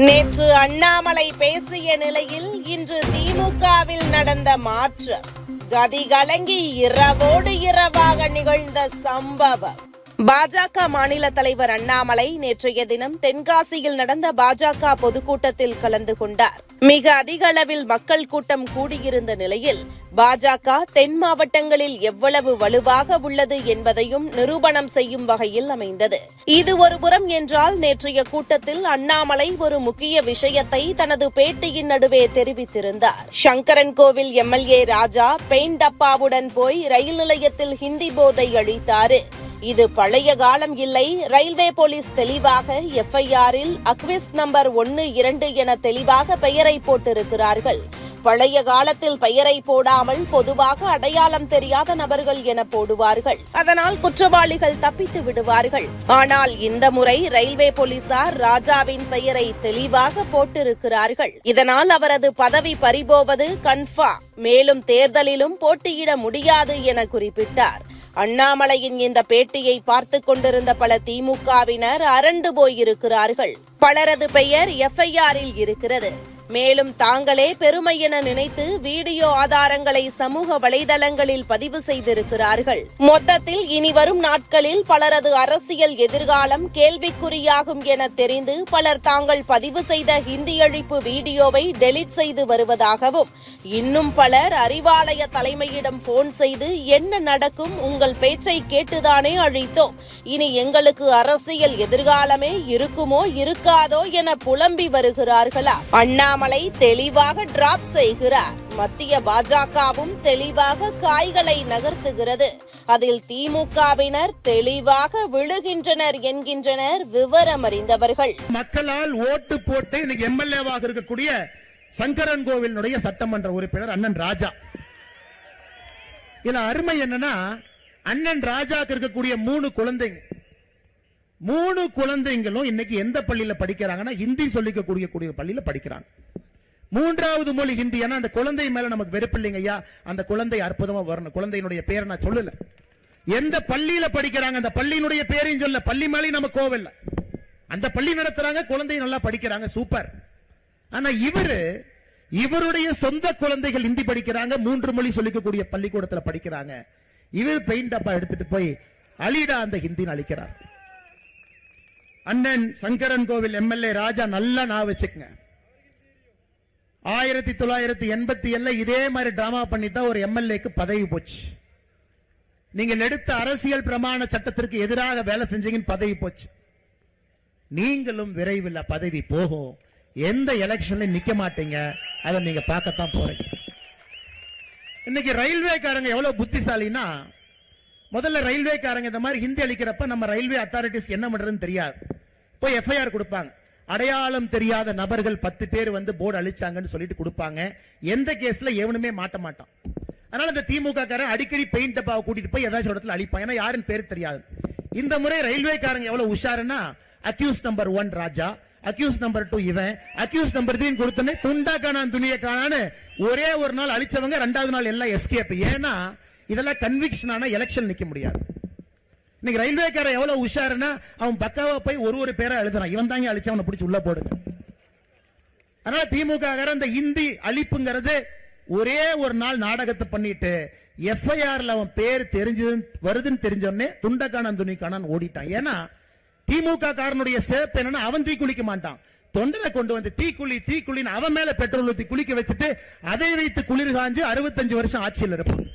நேற்று அண்ணாமலை பேசிய நிலையில் இன்று திமுகவில் நடந்த மாற்றம். கதி கலங்கி இரவோடு இரவாக நிகழ்ந்த சம்பவம். பாஜக மாநில தலைவர் அண்ணாமலை நேற்றைய தினம் தென்காசியில் நடந்த பாஜக பொதுக்கூட்டத்தில் கலந்து கொண்டார். மிக அதிக அளவில் மக்கள் கூட்டம் கூடியிருந்த நிலையில் பாஜக தென் மாவட்டங்களில் எவ்வளவு வலுவாக உள்ளது என்பதையும் நிரூபணம் செய்யும் வகையில் அமைந்தது. இது ஒருபுறம் என்றால் நேற்றைய கூட்டத்தில் அண்ணாமலை ஒரு முக்கிய விஷயத்தை தனது பேட்டியின் நடுவே தெரிவித்திருந்தார். சங்கரன் கோவில் எம்எல்ஏ ராஜா பெயிண்ட் டப்பாவுடன் போய் ரயில் நிலையத்தில் ஹிந்தி போதை அளித்தாரு. இது பழைய காலம் இல்லை. ரயில்வே போலீஸ் தெளிவாக எஃப்ஐஆரில் அக்விஸ் நம்பர் ஒன்னு இரண்டு என தெளிவாக பெயரை போட்டிருக்கிறார்கள். பழைய காலத்தில் பெயரை போடாமல் பொதுவாக அடையாளம் தெரியாத நபர்கள் என போடுவார்கள். அதனால் குற்றவாளிகள் தப்பித்து விடுவார்கள். ஆனால் இந்த முறை ரயில்வே போலீசார் ராஜாவின் பெயரை தெளிவாக போட்டிருக்கிறார்கள். இதனால் அவரது பதவி பறிபோவது கன்ஃபா மேலும் தேர்தலிலும் போட்டியிட முடியாது என குறிப்பிட்டார். அண்ணாமலையின் இந்த பேட்டியை பார்த்து கொண்டிருந்த பல திமுகவினர் அரண்டு போயிருக்கிறார்கள். பலரது பெயர் எஃப்ஐஆரில் இருக்கிறது. மேலும் தாங்களே பெருமை என நினைத்து வீடியோ ஆதாரங்களை சமூக வலைதளங்களில் பதிவு செய்திருக்கிறார்கள். மொத்தத்தில் இனி வரும் நாட்களில் பலரது அரசியல் எதிர்காலம் கேள்விக்குறியாகும் என தெரிந்து பலர் தாங்கள் பதிவு செய்த ஹிந்தி அழிப்பு வீடியோவை டெலீட் செய்து வருவதாகவும் இன்னும் பலர் அறிவாலய தலைமையிடம் போன் செய்து என்ன நடக்கும் உங்கள் பேச்சை கேட்டுதானே அழித்தோம். இனி எங்களுக்கு அரசியல் எதிர்காலமே இருக்குமோ இருக்காதோ என புலம்பி வருகிறார்களா? அண்ணாமலை தெளிவாக டிராப் செய்கிறார். மத்திய பாஜகவும் தெளிவாக காய்களை நகர்த்துகிறது. அதில் திமுகவினர் தெளிவாக விழுகின்றனர் என்கின்றனர் விவரம் அறிந்தவர்கள் மக்களால் ஓட்டு போட்டு இன்னைக்கு எம்எல்ஏவாக இருக்கக்கூடிய சங்கரன் கோவிலுடைய சட்டமன்ற உறுப்பினர் அண்ணன் ராஜா. இதுல அருமை என்னன்னா அண்ணன் ராஜாக்கு இருக்கக்கூடிய மூணு குழந்தைங்க. மூணு குழந்தைங்களும் இன்னைக்கு எந்த பள்ளியில படிக்கிறாங்கன்னா ஹிந்தி சொல்லிக்கக்கூடிய கூடிய பள்ளியில படிக்கிறாங்க. மூன்றாவது மொழி ஹிந்தி. ஏன்னா அந்த குழந்தை மேல நமக்கு வெறுப்பு இல்லைங்க ஐயா. அந்த குழந்தை அற்புதமா வரணும். குழந்தையினுடைய பேரை நான் சொல்லல. எந்த பள்ளியில படிக்கிறாங்க? அந்த பள்ளியினுடைய பேரையும் சொல்ல பள்ளி மேலேயும் நம்ம கோவில் அந்த பள்ளி நடத்துறாங்க குழந்தை நல்லா படிக்கிறாங்க. சூப்பர். ஆனா இவரு இவருடைய சொந்த குழந்தைகள் ஹிந்தி படிக்கிறாங்க மூன்று மொழி சொல்லிக்கக்கூடிய பள்ளிக்கூடத்துல படிக்கிறாங்க. இவர் பெயிண்ட் டப்பா எடுத்துட்டு போய் அலிடா அந்த ஹிந்தின்னு அழிக்கிறார். அண்ணன் சங்கரன் கோவில் எம்எல்ஏ ராஜா நல்லா நான் வச்சுக்கங்க. ஆயிரத்தி தொள்ளாயிரத்தி எண்பத்தி ஏழுல இதே மாதிரி டிராமா பண்ணி தான் ஒரு எம்எல்ஏக்கு பதவி போச்சு. நீங்கள் எடுத்த அரசியல் பிரமாண சட்டத்திற்கு எதிராக வேலை செஞ்சீங்கன்னு பதவி போச்சு. நீங்களும் விரைவில் பதவி போகும். எந்த எலெக்ஷன்ல நிக்க மாட்டீங்க? அதை நீங்க பார்க்கத்தான் போறீங்க. இன்னைக்கு ரயில்வேக்காரங்க எவ்வளவு புத்திசாலின்னா முதல்ல ரயில்வேக்காரங்க இந்த மாதிரி ஹிந்தி அளிக்கிறப்ப நம்ம ரயில்வே அத்தாரிட்டிஸ் என்ன பண்றதுன்னு தெரியாது. போய் எஃப்ஐஆர் கொடுப்பாங்க. அடையாளம் தெரியாத நபர்கள் பத்து பேர் வந்து போர்டு அழிச்சாங்கன்னு சொல்லிட்டு கொடுப்பாங்க. எந்த கேஸ்ல எவனுமே மாட்ட மாட்டான். அதனால இந்த திமுக காரன் அடிக்கடி பெயிண்ட் டப்பாவை கூட்டிட்டு போய் ஏதாச்சும் இடத்துல அழிப்பான். ஏன்னா யாருன்னு பேர் தெரியாது. இந்த முறை ரயில்வேக்காரங்க எவ்வளவு உஷாருன்னா accused number one Raja accused number two இவன் அக்யூஸ் நம்பர் த்ரீ கொடுத்தோன்னே துண்டா காணான் துணியை காணான்னு ஒரே ஒரு நாள் அழிச்சவங்க ரெண்டாவது நாள் எல்லாம் எஸ்கேப் ஏன்னா இதெல்லாம் கன்விக்ஷன் ஆனா எலெக்ஷன் நிக்க முடியாது. இன்னைக்கு ரயில்வேக்காரன் எவ்வளவு உஷாருன்னா அவன் பக்காவா போய் ஒரு ஒரு பேரை எழுதுறான். இவன் தாங்க அழிச்சவனை பிடிச்சி உள்ள போடுங்க. அதனால திமுக அந்த இந்த இந்தி அழிப்புங்கிறது ஒரே ஒரு நாள் நாடகத்தை பண்ணிட்டு எஃப்ஐஆர்ல அவன் பேர் தெரிஞ்சது வருதுன்னு தெரிஞ்சோடனே துண்டக்கானன் துணிக்கானன் ஓடிட்டான். ஏன்னா திமுக காரனுடைய சேர்ப்பு என்னன்னா அவன் தீ குளிக்க மாட்டான். தொண்டனை கொண்டு வந்து தீக்குழி தீக்குழின்னு அவன் மேல பெட்ரோல் ஊற்றி குளிக்க வச்சுட்டு அதை வைத்து குளிர் காஞ்சு அறுபத்தஞ்சு வருஷம் ஆட்சியில் இருப்பான்.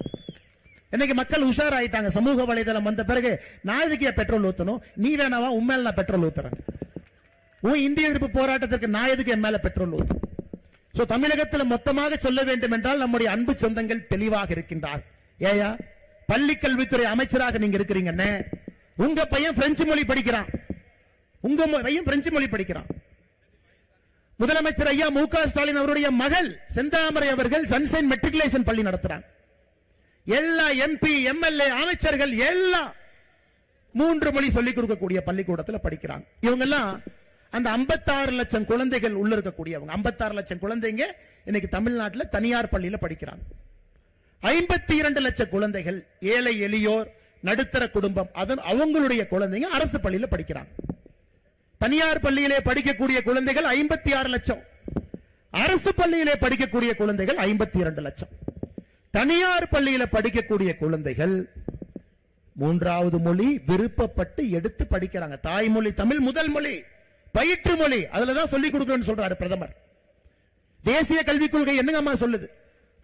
இன்னைக்கு மக்கள் உஷாராயிட்டாங்க. சமூக வலைதளம் வந்த பிறகு நான் இதுக்கே ஏன் பெட்ரோல் ஊத்தணும்? நீ வேணாவா? உன் மேல நான் பெட்ரோல் ஊத்துறேன். உன் இந்திய எதிர்ப்பு போராட்டத்திற்கு நான் எதுக்கு என் மேல பெட்ரோல் ஊத்து சோ தமிழகத்தில் மொத்தமாக சொல்ல வேண்டும் என்றால் நம்முடைய அன்பு சொந்தங்கள் தெளிவாக இருக்கின்றார். ஏயா பள்ளி கல்வித்துறை அமைச்சராக நீங்க இருக்கிறீங்கன்னு உங்க பையன் பிரெஞ்சு மொழி படிக்கிறான். உங்க பையன் பிரெஞ்சு மொழி படிக்கிறான். முதலமைச்சர் ஐயா மு க ஸ்டாலின் அவருடைய மகள் செந்தாமரை அவர்கள் சன்சைன் மெட்ரிகுலேஷன் பள்ளி நடத்துறாங்க. எல்லா எம்பி எம்எல்ஏ அமைச்சர்கள் எல்லாம் மூன்று மொழி சொல்லிக் கொடுக்கக்கூடிய பள்ளிக்கூடத்துல படிக்கிறாங்க. இவங்க எல்லாம் அந்த 56 லட்சம் குழந்தைகள் உள்ள இருக்கக்கூடியவங்க. 56 லட்சம் குழந்தைங்க இன்னைக்கு தமிழ்நாட்டில் தனியார் பள்ளியில படிக்கிறாங்க. ஐம்பத்தி இரண்டு லட்சம் குழந்தைகள் ஏழை எளியோர் நடுத்தர குடும்பம் அதன் அவங்களுடைய குழந்தைங்க அரசு பள்ளியில படிக்கிறாங்க. தனியார் பள்ளியிலே படிக்கக்கூடிய குழந்தைகள் ஐம்பத்தி ஆறு லட்சம். அரசு பள்ளியிலே படிக்கக்கூடிய குழந்தைகள் ஐம்பத்தி இரண்டு லட்சம். தனியார் பள்ளியில படிக்கக்கூடிய குழந்தைகள் மூன்றாவது மொழி விருப்பப்பட்டு எடுத்து படிக்கிறாங்க. தாய்மொழி தமிழ் முதல் மொழி பயிற்று மொழி. அதுலதான் சொல்லிக் கொடுக்கணும்னு சொல்றாரு பிரதமர். தேசிய கல்விக் கொள்கை என்னங்கம்மா சொல்லுது?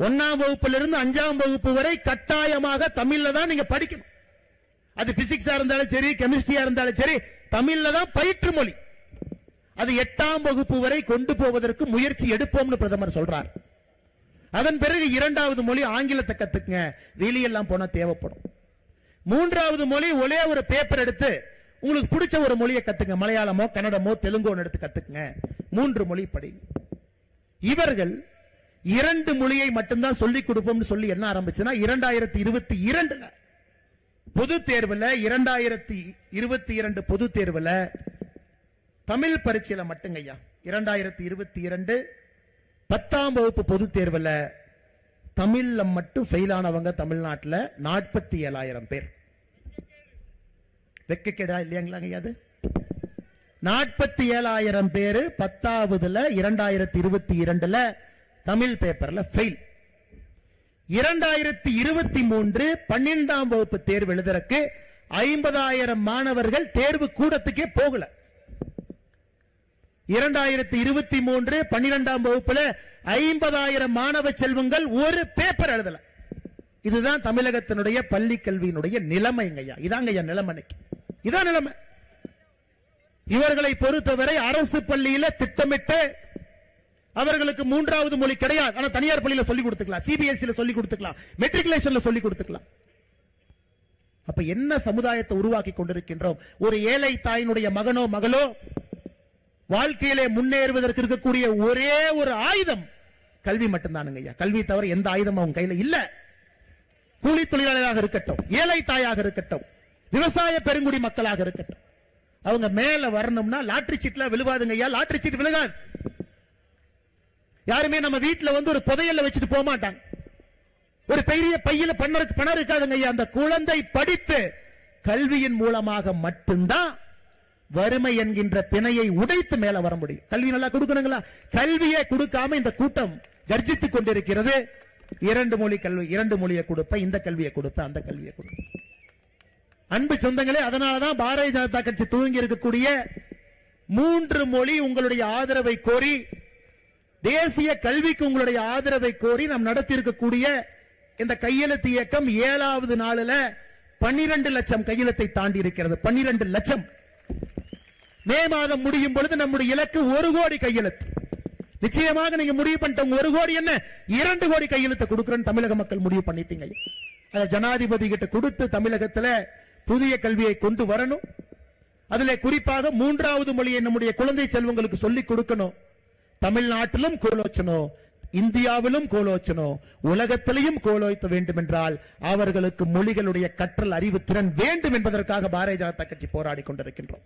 ஒன்னாம் வகுப்புல இருந்து அஞ்சாம் வகுப்பு வரை கட்டாயமாக தமிழ்ல தான் நீங்க படிக்கணும். அது பிசிக்ஸா இருந்தாலும் சரி கெமிஸ்ட்ரியா இருந்தாலும் சரி தமிழ்ல தான் பயிற்று மொழி. அது எட்டாம் வகுப்பு வரை கொண்டு போவதற்கு முயற்சி எடுப்போம்னு பிரதமர் சொல்றார். அதன் பிறகு இரண்டாவது மொழி ஆங்கிலத்தை கத்துக்குங்க. வெளியெல்லாம் போனா தேவைப்படும். மூன்றாவது மொழி ஒரே ஒரு பேப்பர் எடுத்து உங்களுக்கு பிடிச்ச ஒரு மொழியை கத்துங்க. மலையாளமோ கன்னடமோ தெலுங்கோ எடுத்து கத்துக்குங்க. மூன்று மொழி படி. இவர்கள் இரண்டு மொழியை மட்டும்தான் சொல்லிக் கொடுப்போம்னு சொல்லி என்ன ஆரம்பிச்சுன்னா இரண்டாயிரத்தி இருபத்தி இரண்டுல பொது தேர்வுல இரண்டாயிரத்தி இருபத்தி இரண்டு பொது தேர்வுல தமிழ் பரீட்சையில மட்டுங்கய்யா. இரண்டாயிரத்தி இருபத்தி இரண்டு பத்தாம் வகுப்பு பொது தேர்வில் தமிழ்ல மட்டும் ஃபெயில் ஆனவங்க தமிழ்நாட்டில் நாற்பத்தி ஏழாயிரம் பேர். வெக்கக்கேடா இல்லையாங்களாங்க அது? நாற்பத்தி ஏழாயிரம் பேர் பத்தாவதுல இரண்டாயிரத்தி இருபத்தி இரண்டுல தமிழ் பேப்பர்ல ஃபெயில் இரண்டாயிரத்தி இருபத்தி மூன்று பன்னிரெண்டாம் வகுப்பு தேர்வு எழுதுறதுக்கு ஐம்பதாயிரம் மாணவர்கள் தேர்வு கூடத்துக்கே போகல. இரண்டாயிரத்தி இருபத்தி மூன்று பன்னிரெண்டாம் வகுப்புல ஐம்பதாயிரம் மாணவ செல்வங்கள் ஒரு பேப்பர் எழுதல. இதுதான் தமிழகத்தினுடைய பள்ளி கல்வியினுடைய நிலைமைங்கய்யா. இதாங்கய்யா நிலைமை இதான் நிலைமை. இவர்களை பொறுத்தவரை அரசு பள்ளியில திட்டமிட்டு அவர்களுக்கு மூன்றாவது மொழி கிடையாது. ஆனா தனியார் பள்ளியில சொல்லிக் கொடுத்துக்கலாம். சிபிஎஸ்இல சொல்லிக் கொடுத்துக்கலாம். மெட்ரிகுலேஷன்ல சொல்லி கொடுத்துக்கலாம். அப்ப என்ன சமுதாயத்தை உருவாக்கி கொண்டிருக்கின்றோம்? ஒரு ஏழை தாயினுடைய மகனோ மகளோ வாழ்க்கையிலே முன்னேறுவதற்கு இருக்கக்கூடிய ஒரே ஒரு ஆயுதம் கல்வி மட்டும்தானுங்க ஐயா. கல்வி தவிர எந்த ஆயுதம் அவங்க கையில இல்ல. கூலி தொழிலாளராக இருக்கட்டும் ஏழை தாயாக இருக்கட்டும் விவசாய பெருங்குடி மக்களாக இருக்கட்டும். அவங்க மேல வரணும்னா லாட்ரி சீட்ல விழுவாதுங்க ஐயா. லாட்ரி சீட் விழுகாது. யாருமே நம்ம வீட்டுல வந்து ஒரு புதையல்ல வச்சுட்டு போக மாட்டாங்க. ஒரு பெரிய பையில பணம் பணம் இருக்காதுங்க ஐயா. அந்த குழந்தை படித்து கல்வியின் மூலமாக மட்டும்தான் வறுமை என்கின்ற பிணையை உடைத்து மேல வர முடியும். கல்வி நல்லா கொடுக்கணுங்களா? கல்வியை கொடுக்காம இந்த கூட்டம் கர்ஜித்துக் கொண்டிருக்கிறது. இரண்டு மொழி கல்வி இரண்டு மொழியை கொடுப்பேன் இந்த கல்வியை கொடுப்பேன் அந்த கல்வியை கொடுப்ப. அன்பு சொந்தங்களே அதனாலதான் பாரதிய ஜனதா கட்சி துவங்கி இருக்கக்கூடிய மூன்று மொழி உங்களுடைய ஆதரவை கோரி தேசிய கல்விக்கு உங்களுடைய ஆதரவை கோரி நாம் நடத்தி இருக்கக்கூடிய இந்த கையெழுத்து இயக்கம் ஏழாவது நாளில் பன்னிரண்டு லட்சம் கையெழுத்தை தாண்டி இருக்கிறது. பன்னிரண்டு லட்சம். மே மாதம் முடியும் பொழுது நம்முடைய இலக்கு ஒரு கோடி கையெழுத்து. நிச்சயமாக நீங்க முடிவு பண்ணிட்டோம் ஒரு கோடி என்ன? இரண்டு கோடி கையெழுத்து கொடுக்கிறேன்னு தமிழக மக்கள் முடிவு பண்ணிட்டீங்க அதை ஜனாதிபதி கிட்ட கொடுத்து தமிழகத்துல புதிய கல்வியை கொண்டு வரணும். அதுல குறிப்பாக மூன்றாவது மொழியை நம்முடைய குழந்தை செல்வங்களுக்கு சொல்லிக் கொடுக்கணும். தமிழ்நாட்டிலும் கோலோச்சனோ இந்தியாவிலும் கோலோச்சனோ உலகத்திலையும் கோலோய்த்த வேண்டும் என்றால் அவர்களுக்கு மொழிகளுடைய கற்றல் அறிவு திறன் வேண்டும் என்பதற்காக பாரதிய ஜனதா கட்சி போராடி கொண்டிருக்கின்றோம்.